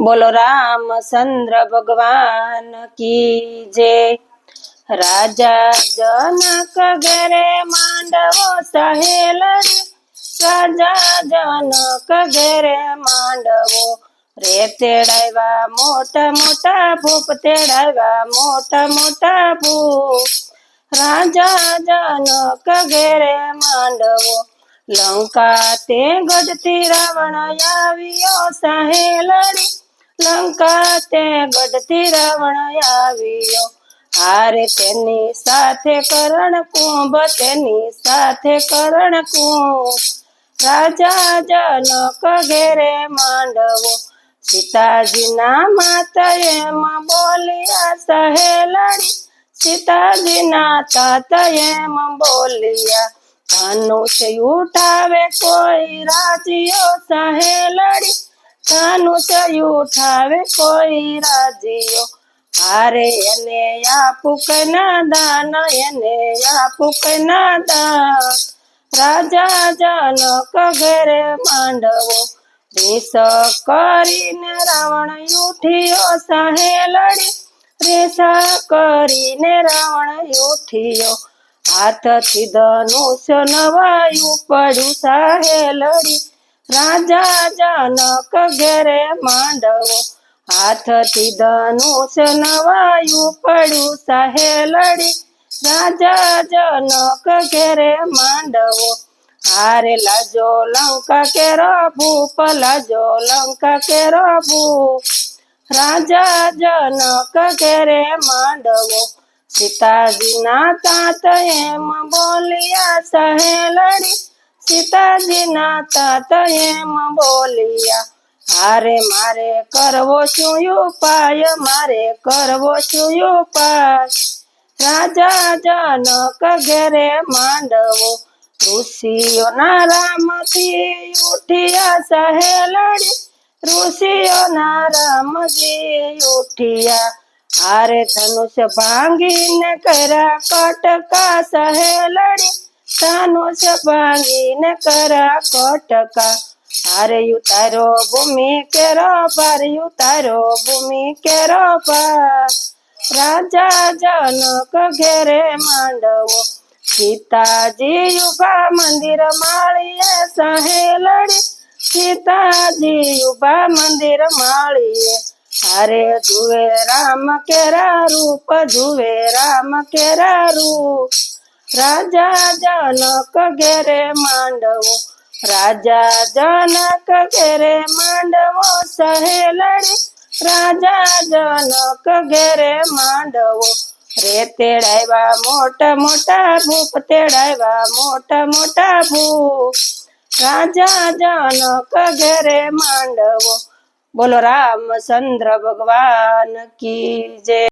બોલો રામચંદ્ર ભગવાન કી જય રાજા જનક ઘરે માંડવો સહેલ રે રાજા જનક ઘરે માંડવો રે તેડાવ્યા મોટા મોટા ભૂપ તેડાવ્યા મોટા મોટા ભૂપ રાજા જનક ઘેરે માંડવો લંકા તે ગઢથી રાવણ આવ્યો સહેલડી લંકા તે ગઢથી રાવણ આવ્યો હારે તેની સાથે કરણ કુંભ તેની સાથે કરણ કુંભ રાજા જનક ઘેરે માંડવો સીતાજીના માતા એમ બોલ્યા સહેલડી સીતાજીના તાતા એમ બોલ્યા ધનુષ ઉઠાવે કોઈ રાજીઓ સહેલડી ધનુષ ઉઠાવે કોઈ રાજીઓ હારે એને આપું કના દાન એને આપું કના દાન રાજા જનક ઘરે માંડવો રીસ કરીને રાવણ ઉઠ્યો સહેલડી રીસ કરીને રાવણ ઉઠ્યો હાથથી ધનુષ નવાયું પડ્યું સહેલડી રાજા જનક ઘરે માંડવો હાથથી ધનુષ નવાયું પડ્યું સહેલડી રાજા જનક ઘેરે માંડવો હારે લાજો લંકા કેરો ભૂપ લાજો લંકા કેરો ભૂપ રાજા જનક ઘેરે માંડવો સીતાજીના તાત એમ બોલ્યા સહેલડી સીતાજીના તાત એમ બોલ્યા હારે મારે કરવો શું ઉપાય મારે કરવો શું ઉપાય રાજા જનક ઘેરે માંડવો ઋષિઓના રામથી ઉઠ્યા સહેલડી ઋષિઓના રામજી ઉઠ્યા હારે ધનુષ ભાંગીને કર્યા કટકા સહેલડી ધનુષ ભાંગીને કર્યા કટકા હારે ઉતારો ભૂમિ કેરો પાર ઉતારો ભૂમિ કેરો પાર રાજા જનક ઘેરે માંડવો સીતાજી ઉભા મંદિર માળીએ સહેલડી સીતાજી ઉભા મંદિર માળીએ હારે જુએ રામ કેરા રૂપ જુએ રામ કેરા રૂપ રાજા જનક ઘેરે માંડવો રાજા જનક ઘેરે માંડવો સહેલડી રાજા જનક ઘેરે માંડવો રે તેડાવ્યા મોટા મોટા ભૂપ તેડાવ્યા મોટા મોટા ભૂપ રાજા જનક ઘેરે માંડવો બોલો રામચંદ્ર ભગવાન કી જય